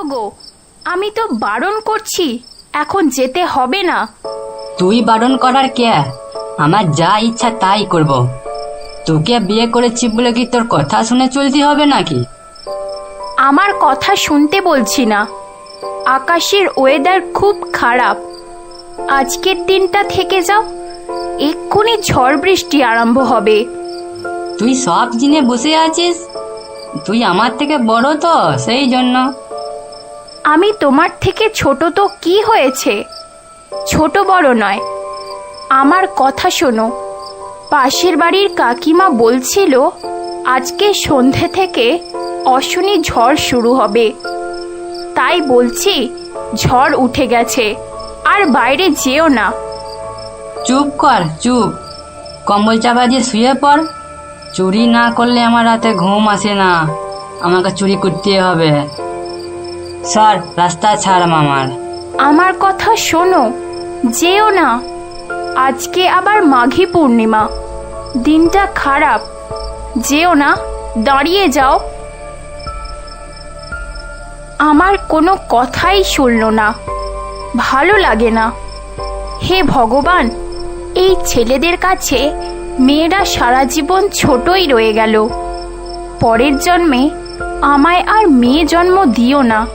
হলো গো। আমি তো বারণ করছি এখন যেতে হবে না। তুই বারণ করার কে? আমার যা ইচ্ছা তাই করব। তোকে বিয়ে করেছি বলে কি তোর কথা শুনে চলতে হবে নাকি? আমার কথা শুনতে বলছি না। আকাশের ওয়েদার খুব খারাপ। আজকের দিনটা থেকে যাও এক্ষুনি ঝড় বৃষ্টি আরম্ভ হবে। তুই সব জিনে বসে আছিস? তুই আমার থেকে বড় তো সেই জন্য। আমি তোমার থেকে ছোট তো কি হয়েছে? ছোট বড় নয়। আমার কথা শোনো। পাশের বাড়ির কাকিমা বলছিল, আজকে সন্ধে থেকে অশনি ঝড় শুরু হবে। তাই বলছি, ঝড় উঠে গেছে, আর বাইরে যেও না। চুপ কর, চুপ। কম্বল চাপা দিয়ে শুয়ে পড়। চুরি না করলে আমার রাতে ঘুম আসে না। আমাকে চুরি করতে হবে। স্যার, রাস্তা ছাড় মামার আমার কথা শোনো, যেও না। আজকে আবার মাঘী পূর্ণিমা। দিনটা খারাপ। যেও না, দাঁড়িয়ে যাও। আমার কোনো কথাই শুনল না। ভালো লাগে না। হে ভগবান, এই ছেলেদের কাছে মেয়েরা সারা জীবন ছোটই রয়ে গেল। পরের জন্মে আমায় আর মেয়ে জন্ম দিও না।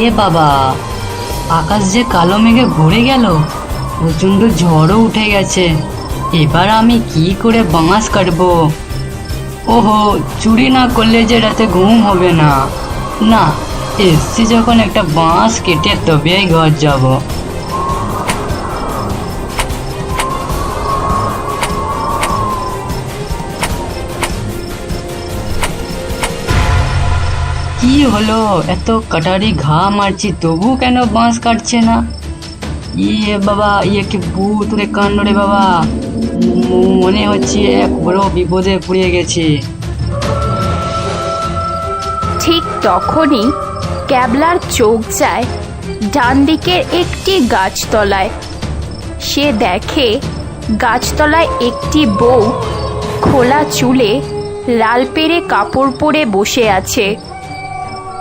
এ বাবা, আকাশ যে কালো মেঘে ভরে গেল, প্রচণ্ড ঝড়ও উঠে গেছে। এবার আমি কি করে বাঁশ কাটব? ওহো, চুরি না করলে যে রাতে ঘুম হবে না। না, এসছি যখন একটা বাঁশ কেটে তবেই ঘর যাব। কি হলো? এত কাটারি ঘা মারছি, তবু কেন বাঁশ কাটছে না? ইয়ে বাবা ইয়ে কি ভূত রে কাণ্ড রে বাবা? মনে হচ্ছে এক বড় বিপদে পড়ে গেছে। ঠিক তখনই ক্যাবলার চোখ যায় ডান দিকের একটি গাছতলায়। সে দেখে গাছতলায় একটি বউ খোলা চুলে লাল পেরে কাপড় পরে বসে আছে।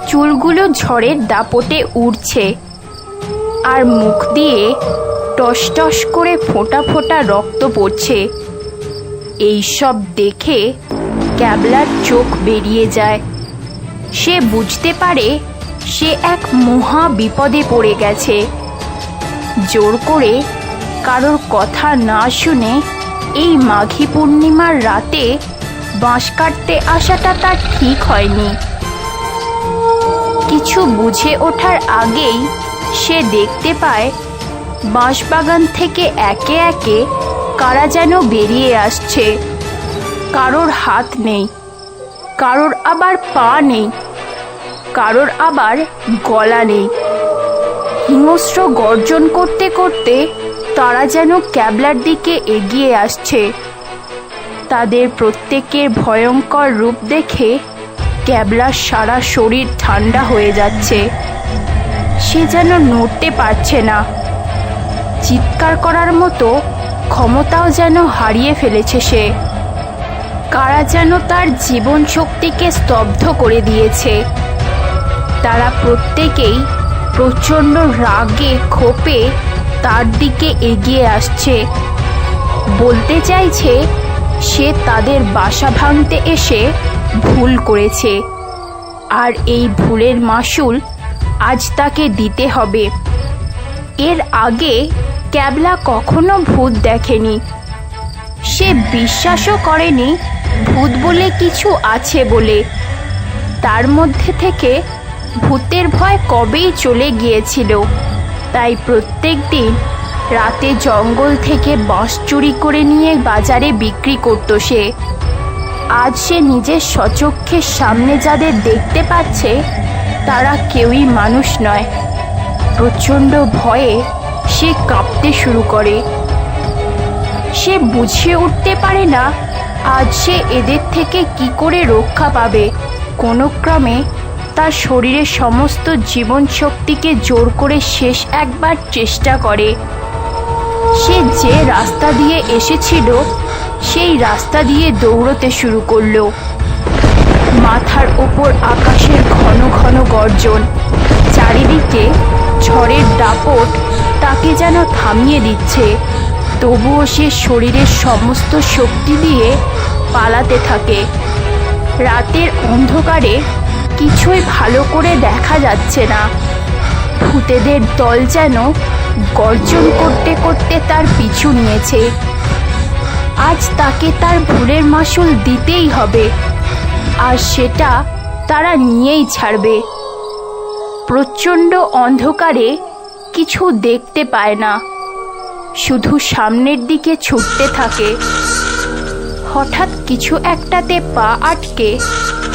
চুলগুলো ঝড়ের দাপটে উড়ছে আর মুখ দিয়ে টস টস করে ফোঁটা ফোঁটা রক্ত পড়ছে। এইসব দেখে ক্যাবলার চোখ বেরিয়ে যায়। সে বুঝতে পারে সে এক মহা বিপদে পড়ে গেছে। জোর করে কারোর কথা না শুনে এই মাঘী পূর্ণিমার রাতে বাঁশ কাটতে আসাটা তার ঠিক হয়নি। কিছু বুঝে ওঠার আগেই সে দেখতে পায়, বাঁশবাগান থেকে একে একে কারা যেন বেরিয়ে আসছে। কারোর হাত নেই, কারোর আবার পা নেই, কারোর আবার গলা নেই। হিংস্র গর্জন করতে করতে তারা যেন ক্যাবলার দিকে এগিয়ে আসছে। তাদের প্রত্যেকের ভয়ঙ্কর রূপ দেখে ক্যাবলার সারা শরীর ঠান্ডা হয়ে যাচ্ছে। সে যেন নড়তে পারছে না। চিৎকার করার মতো ক্ষমতাও যেন হারিয়ে ফেলেছে সে। কারা যেন তার জীবন শক্তিকে স্তব্ধ করে দিয়েছে। তারা প্রত্যেকেই প্রচণ্ড রাগে, ক্ষোভে তার দিকে এগিয়ে আসছে। বলতে চাইছে, সে তাদের বাসা ভাঙতে এসে ভুল করেছে। আর এই ভুলের মাসুল আজ তাকে দিতে হবে। এর আগে ক্যাবলা কখনো ভূত দেখেনি। সে বিশ্বাসও করেনি ভূত বলে কিছু আছে বলে। তার মধ্যে থেকে ভূতের ভয় কবেই চলে গিয়েছিল। তাই প্রত্যেক দিন রাতে জঙ্গল থেকে বাঁশ চুরি করে নিয়ে বাজারে বিক্রি করতো সে। আজ সে নিজের সচক্ষের সামনে যাদের দেখতে পাচ্ছে, তারা কেউই মানুষ নয়। প্রচণ্ড ভয়ে সে কাঁপতে শুরু করে। সে বুঝিয়ে উঠতে পারে না আজ সে এদের থেকে কি করে রক্ষা পাবে। কোনো ক্রমে তার শরীরের সমস্ত জীবন শক্তিকে জোর করে শেষ একবার চেষ্টা করে। সে যে রাস্তা দিয়ে এসেছিল সেই রাস্তা দিয়ে দৌড়তে শুরু করল। মাথার ওপর আকাশের ঘন ঘন গর্জন। চারিদিকে ঝড়ের দাপট তাকে যেন থামিয়ে দিচ্ছে। তবুও সে শরীরের সমস্ত শক্তি দিয়ে পালাতে থাকে। রাতের অন্ধকারে কিছুই ভালো করে দেখা যাচ্ছে না। ভূতেদের দল যেন গর্জন করতে করতে তার পিছু নিয়েছে। আজ তাকে তার ভুলের মাসুল দিতেই হবে। আর সেটা তারা নিয়েই ছাড়বে। প্রচণ্ড অন্ধকারে কিছু দেখতে পায় না। শুধু সামনের দিকে ছুটতে থাকে। হঠাৎ কিছু একটাতে পা আটকে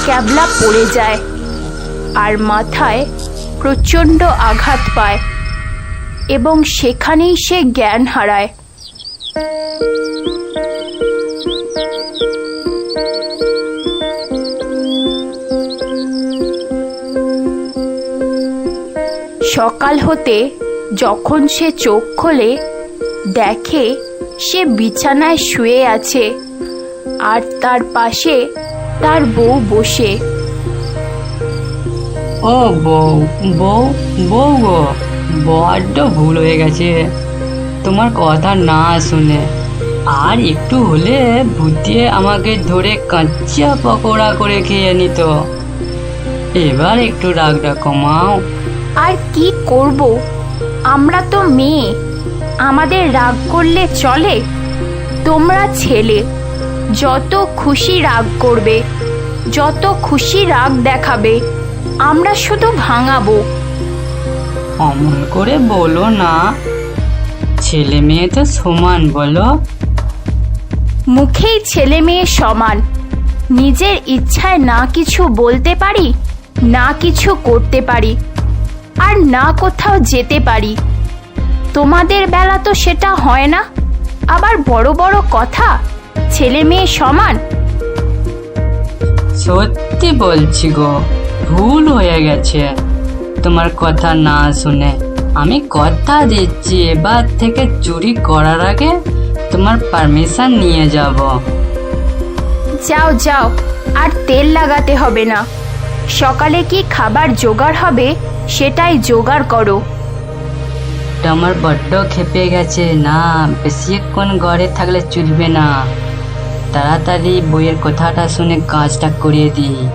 ক্যাবলা পড়ে যায় আর মাথায় প্রচণ্ড আঘাত পায় এবং সেখানেই সে জ্ঞান হারায়। সকাল হতে যখন সে চোখ খোলে, দেখে সে বিছানায় শুয়ে আছে আর তার পাশে তার বউ বসে। ও বউ বউ বউ গো, বড্ড ভুল হয়ে গেছে। তোমার কথা না শুনে আর একটু হলে ভূতিয়ে আমাকে ধরে কাঁচা পকোড়া করে খেয়ে নিত। এবার একটু রাগটা কমাও। আর কি করব? আমরা তো মেয়ে। আমাদের রাগ করলে চলে। তোমরা ছেলে। যত খুশি রাগ করবে যত খুশি রাগ দেখাবে আমরা শুধু ভাঙাবো। অমন করে বলো না। ছেলে মেয়ে তো সমান বলো। মুখেই ছেলে মেয়ে সমান। নিজের ইচ্ছায় না কিছু বলতে পারি না কিছু করতে পারি। আর না কোথাও যেতে পারি। তোমাদের বেলা তো সেটা হয় না। আবার বড় বড় কথা ছেলে মেয়ে সমান। সত্যি বলছি গো ভুল হয়ে গেছে। তোমার কথা না শুনে আমি কথা দিচ্ছি এবার থেকে চুরি করার আগে তোমার পারমিশন নিয়ে যাব। যাও যাও আর তেল লাগাতে হবে না। সকালে কি খাবার জোগাড় হবে? সেটাই জোগাড় করো। আমার বড্ড খেপে গেছে, না, বেশিক্ষণ ঘরে থাকলে চলবে না। তাড়াতাড়ি বইয়ের কথাটা শুনে কাজটা করিয়ে দিই।